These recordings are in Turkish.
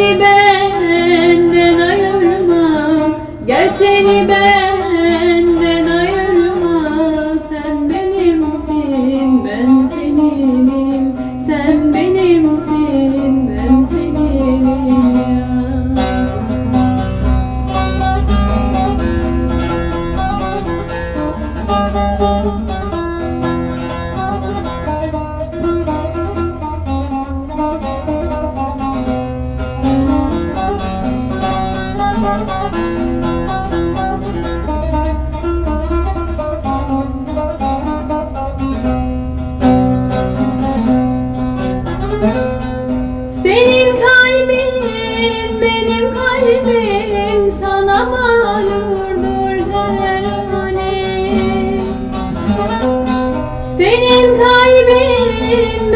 দিবে Senin kalbin benim kalbim sana malumdur derhane Senin kalbin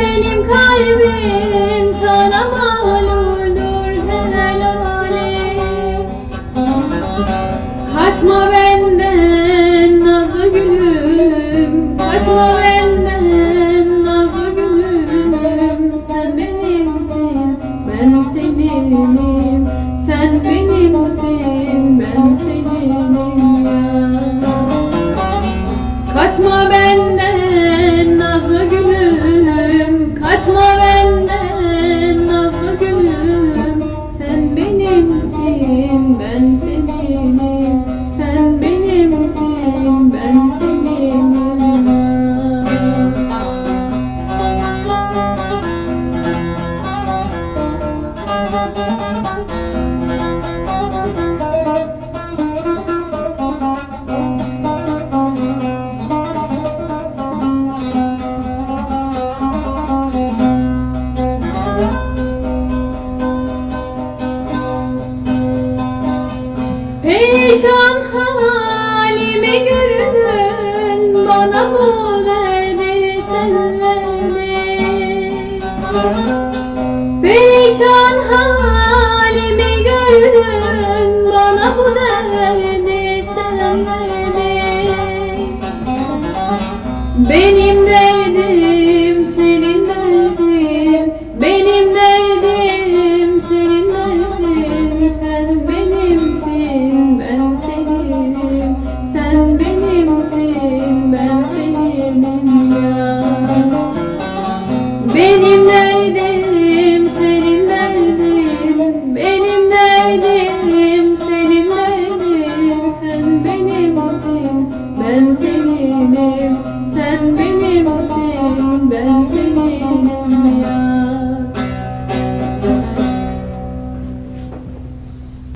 Hatma ve bana bu derdi sen verdin. Perişan halimi gördün bana bu derdi sen verdin. Benim de